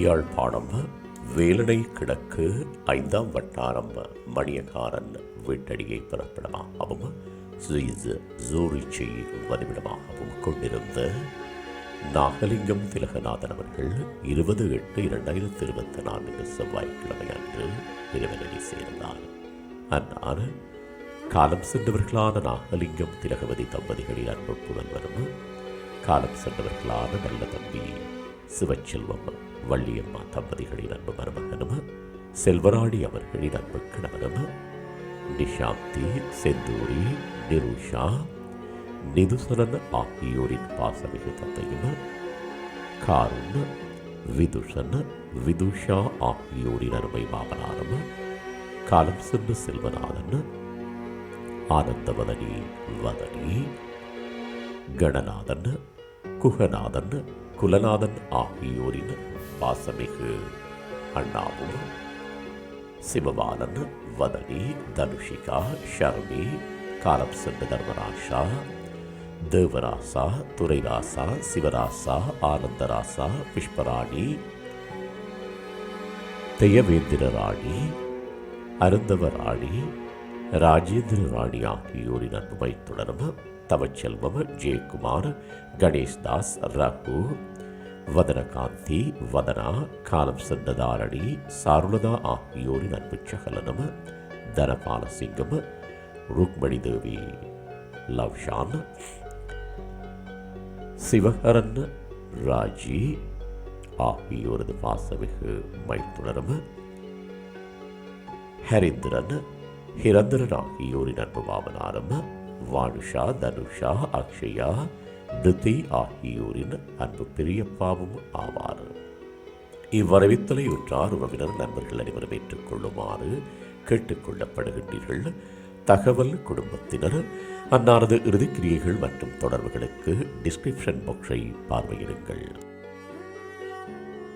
யாழ்ப்பாணம் வேலனை கிழக்கு ஐந்தாம் வட்டாரம் மணியக்காரன் வீட்டடியை பிறப்பிடமாகவும் சுவிஸ் ஜூரிச்சை வதிவிடமாகவும் கொண்டிருந்த நாகலிங்கம் திலகநாதன் அவர்கள் இருபது எட்டு இரண்டாயிரத்தி இருபத்தி நான்கு செவ்வாய்க்கிழமை அன்று இறைவனடி சேர்ந்தார். அன்னார் காலம் சென்றவர்களான நாகலிங்கம் திலகவதி தம்பதிகளின் அன்பு புதல்வரும் காலம் சென்றவர்களான நல்ல தம்பி சிவச்செல்வம் வள்ளியம்மா தம்பதிகளின் அன்பு மருமகனும் செல்வராணி அவர்களின் அன்பு கணவனும் நிஷாந்தி செந்தூரி நிருஷா நிதுசலன் ஆகியோரின் பாசமிகு தந்தையும் காருண் விதுஷன் விதுஷா ஆகியோரின் அருமை மாமனாரும் காலம் சென்று செல்வநாதன் ஆனந்தவதனி வதனி கணநாதன் குகநாதன் குலநாதன் ஆகியோரின் பாசமிகு அண்ணாவும் சிவபாலன் வதனி தனுஷிகா ஷர்மி காலம் சென்று தர்மராசா தேவராசா துரைராசா சிவராசா ஆனந்தராசா புஷ்பராணி தெயவேந்திர ராணி அருந்தவ ராணி ராஜேந்திர ராணி ஆகியோரின் அன்புமை தொடரும் தவச்செல்வம் ஜெயக்குமார் கணேஷ்தாஸ் ரகு வதனகாந்தி வதனா காலம் சென்ற தாரணி சாருலதா ஆகியோரின் அன்பு சகலனும் தனபாலசிங்கம் ருக்மணி தேவி லவ்ஷான் சிவகரன் ராஜி ஆகியோரது பாசமிகு மைத்துணரும் ஹரிந்திரன் ஹிரந்திரன் ஆகியோரின் அன்பு மாமனாரும் வானுஷா தனுஷா அக்ஷயா திதி ஆகியோரின் அன்பு பெரியப்பாவும் ஆவார். இவ்வரவித்தலை உற்றார் உறவினர் நண்பர்கள் அனைவரும் ஏற்றுக்கொள்ளுமாறு கேட்டுக்கொள்ளப்படுகின்றீர்கள். தகவல் குடும்பத்தினர் அன்னாரது இறுதிக்கிரியைகள் மற்றும் தொடர்புகளுக்கு டிஸ்கிரிப்ஷன் பாக்ஸை பார்வையிடுங்கள்.